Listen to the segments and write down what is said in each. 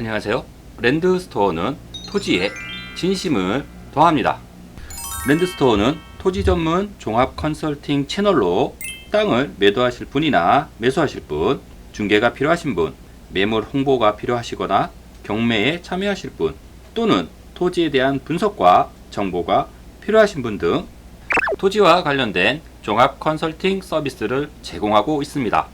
안녕하세요. 랜드스토어는 토지에 진심을 더합니다. 랜드스토어는 토지 전문 종합 컨설팅 채널로 땅을 매도하실 분이나 매수하실 분, 중개가 필요하신 분, 매물 홍보가 필요하시거나 경매에 참여하실 분, 또는 토지에 대한 분석과 정보가 필요하신 분 등 토지와 관련된 종합 컨설팅 서비스를 제공하고 있습니다.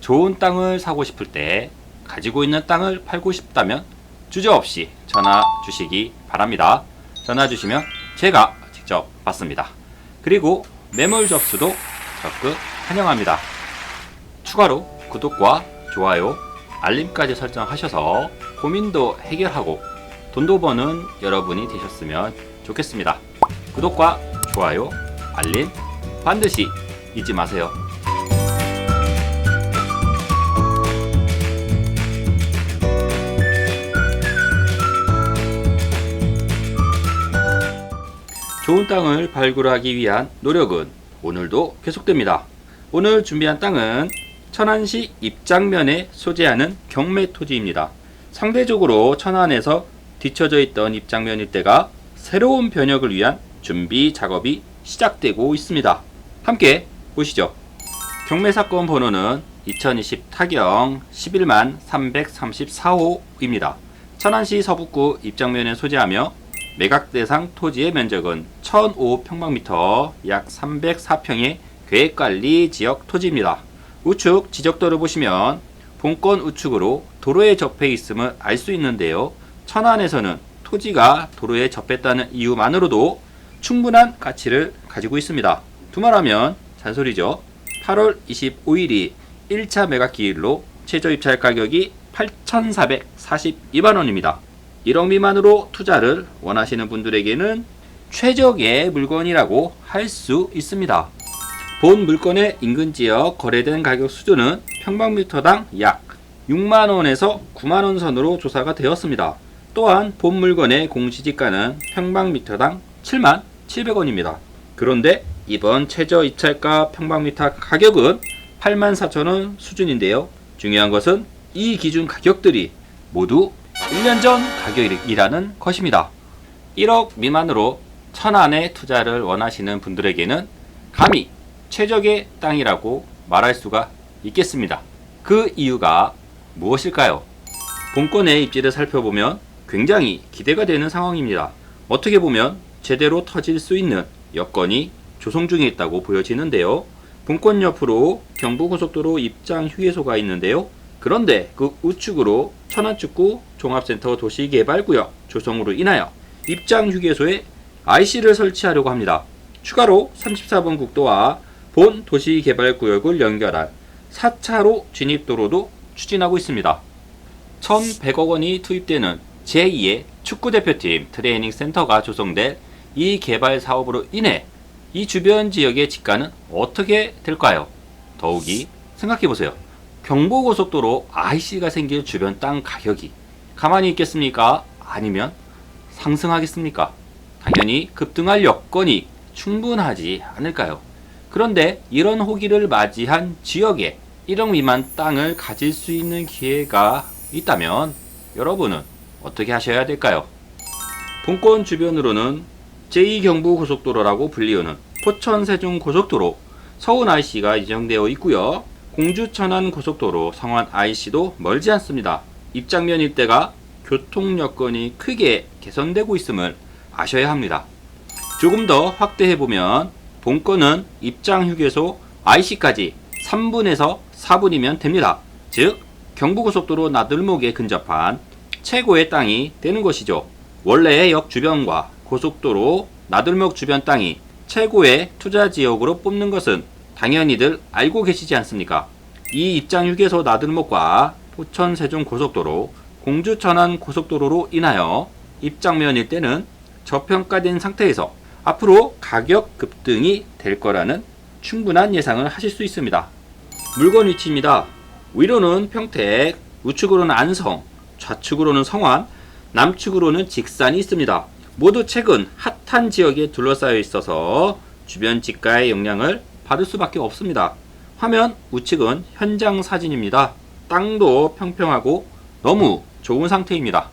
좋은 땅을 사고 싶을 때 가지고 있는 땅을 팔고 싶다면 주저없이 전화 주시기 바랍니다. 전화 주시면 제가 직접 받습니다. 그리고 매물 접수도 적극 환영합니다. 추가로 구독과 좋아요, 알림까지 설정하셔서 고민도 해결하고 돈도 버는 여러분이 되셨으면 좋겠습니다. 구독과 좋아요, 알림 반드시 잊지 마세요. 좋은 땅을 발굴하기 위한 노력은 오늘도 계속됩니다. 오늘 준비한 땅은 천안시 입장면에 소재하는 경매 토지입니다. 상대적으로 천안에서 뒤처져 있던 입장면 일대가 새로운 변혁을 위한 준비 작업이 시작되고 있습니다. 함께 보시죠. 경매 사건 번호는 2020 타경 11만 334호입니다. 천안시 서북구 입장면에 소재하며 매각 대상 토지의 면적은 1005평방미터 약 304평의 계획관리 지역 토지입니다. 우측 지적도를 보시면 본권 우측으로 도로에 접해 있음을 알 수 있는데요. 천안에서는 토지가 도로에 접했다는 이유만으로도 충분한 가치를 가지고 있습니다. 두말하면 잔소리죠. 8월 25일이 1차 매각 기일로 최저 입찰 가격이 8,442만 원입니다. 1억 미만으로 투자를 원하시는 분들에게는 최적의 물건이라고 할 수 있습니다. 본 물건의 인근 지역 거래된 가격 수준은 평방미터당 약 6만원에서 9만원 선으로 조사가 되었습니다. 또한 본 물건의 공시지가는 평방미터당 7만 700원입니다. 그런데 이번 최저 입찰가 평방미터 가격은 8만 4천원 수준인데요. 중요한 것은 이 기준 가격들이 모두 1년 전 가격이라는 것입니다. 1억 미만으로 천안에 투자를 원하시는 분들에게는 감히 최적의 땅이라고 말할 수가 있겠습니다. 그 이유가 무엇일까요? 본권의 입지를 살펴보면 굉장히 기대가 되는 상황입니다. 어떻게 보면 제대로 터질 수 있는 여건이 조성 중에 있다고 보여지는데요. 본권 옆으로 경부고속도로 입장 휴게소가 있는데요. 그런데 그 우측으로 천안축구 종합센터 도시개발구역 조성으로 인하여 입장 휴게소에 IC를 설치하려고 합니다. 추가로 34번 국도와 본 도시개발구역을 연결한 4차로 진입도로도 추진하고 있습니다. 1,100억 원이 투입되는 제2의 축구대표팀 트레이닝 센터가 조성될 이 개발 사업으로 인해 이 주변 지역의 집가는 어떻게 될까요? 더욱이 생각해 보세요. 경부고속도로 IC가 생길 주변 땅 가격이 가만히 있겠습니까? 아니면 상승하겠습니까? 당연히 급등할 여건이 충분하지 않을까요? 그런데 이런 호기를 맞이한 지역에 1억 미만 땅을 가질 수 있는 기회가 있다면 여러분은 어떻게 하셔야 될까요? 본권 주변으로는 제2경부고속도로라고 불리우는 포천-세종 고속도로 서운 IC가 예정되어 있고요. 공주-천안 고속도로 성안 IC도 멀지 않습니다. 입장면 일대가 교통 여건이 크게 개선되고 있음을 아셔야 합니다. 조금 더 확대해 보면 본권은 입장 휴게소 IC까지 3분에서 4분이면 됩니다. 즉 경부고속도로 나들목에 근접한 최고의 땅이 되는 것이죠. 원래 역 주변과 고속도로 나들목 주변 땅이 최고의 투자 지역으로 뽑는 것은 당연히들 알고 계시지 않습니까? 이 입장 휴게소 나들목과 포천 세종 고속도로 공주 천안 고속도로로 인하여 입장면 일대는 저평가된 상태에서 앞으로 가격 급등이 될 거라는 충분한 예상을 하실 수 있습니다. 물건 위치입니다. 위로는 평택, 우측으로는 안성, 좌측으로는 성안, 남측으로는 직산이 있습니다. 모두 최근 핫한 지역에 둘러싸여 있어서 주변 집가의 영향을 받을 수밖에 없습니다. 화면 우측은 현장 사진입니다. 땅도 평평하고 너무 좋은 상태입니다.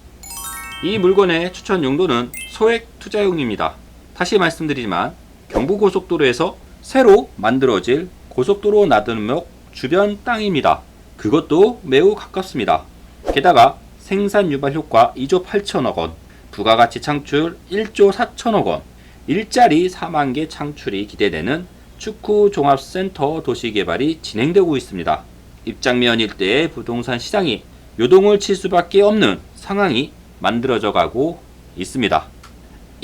이 물건의 추천 용도는 소액 투자용입니다. 다시 말씀드리지만 경부고속도로에서 새로 만들어질 고속도로 나들목 주변 땅입니다. 그것도 매우 가깝습니다. 게다가 생산 유발 효과 2조 8천억 원, 부가가치 창출 1조 4천억 원, 일자리 4만 개 창출이 기대되는 축구 종합센터 도시 개발이 진행되고 있습니다. 입장면 일대의 부동산 시장이 요동을 칠 수밖에 없는 상황이 만들어져 가고 있습니다.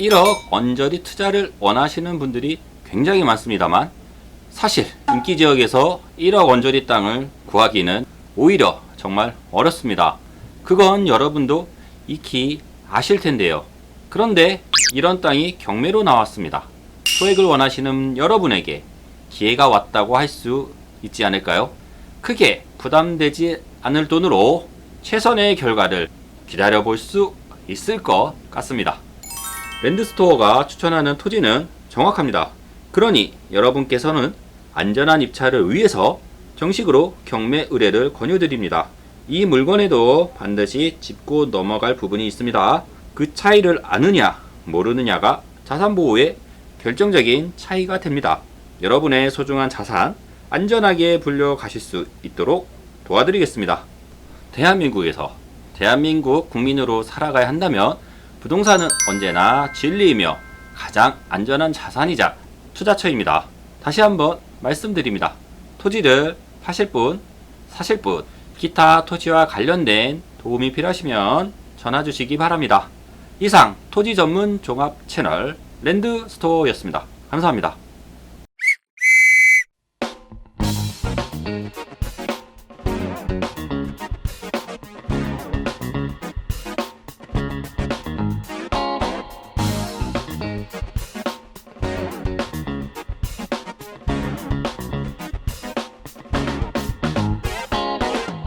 1억 언저리 투자를 원하시는 분들이 굉장히 많습니다만 사실 인기 지역에서 1억 원저리 땅을 구하기는 오히려 정말 어렵습니다. 그건 여러분도 익히 아실 텐데요. 그런데 이런 땅이 경매로 나왔습니다. 소액을 원하시는 여러분에게 기회가 왔다고 할 수 있지 않을까요? 크게 부담되지 않을 돈으로 최선의 결과를 기다려 볼 수 있을 것 같습니다. 랜드스토어가 추천하는 토지는 정확합니다. 그러니 여러분께서는 안전한 입찰을 위해서 정식으로 경매 의뢰를 권유드립니다. 이 물건에도 반드시 짚고 넘어갈 부분이 있습니다. 그 차이를 아느냐, 모르느냐가 자산 보호에 결정적인 차이가 됩니다. 여러분의 소중한 자산 안전하게 불려 가실 수 있도록 도와드리겠습니다. 대한민국에서 대한민국 국민으로 살아가야 한다면 부동산은 언제나 진리이며 가장 안전한 자산이자 투자처입니다. 다시 한번 말씀드립니다. 토지를 파실 분, 사실 분, 기타 토지와 관련된 도움이 필요하시면 전화 주시기 바랍니다. 이상 토지 전문 종합 채널 랜드 스토어였습니다. 감사합니다.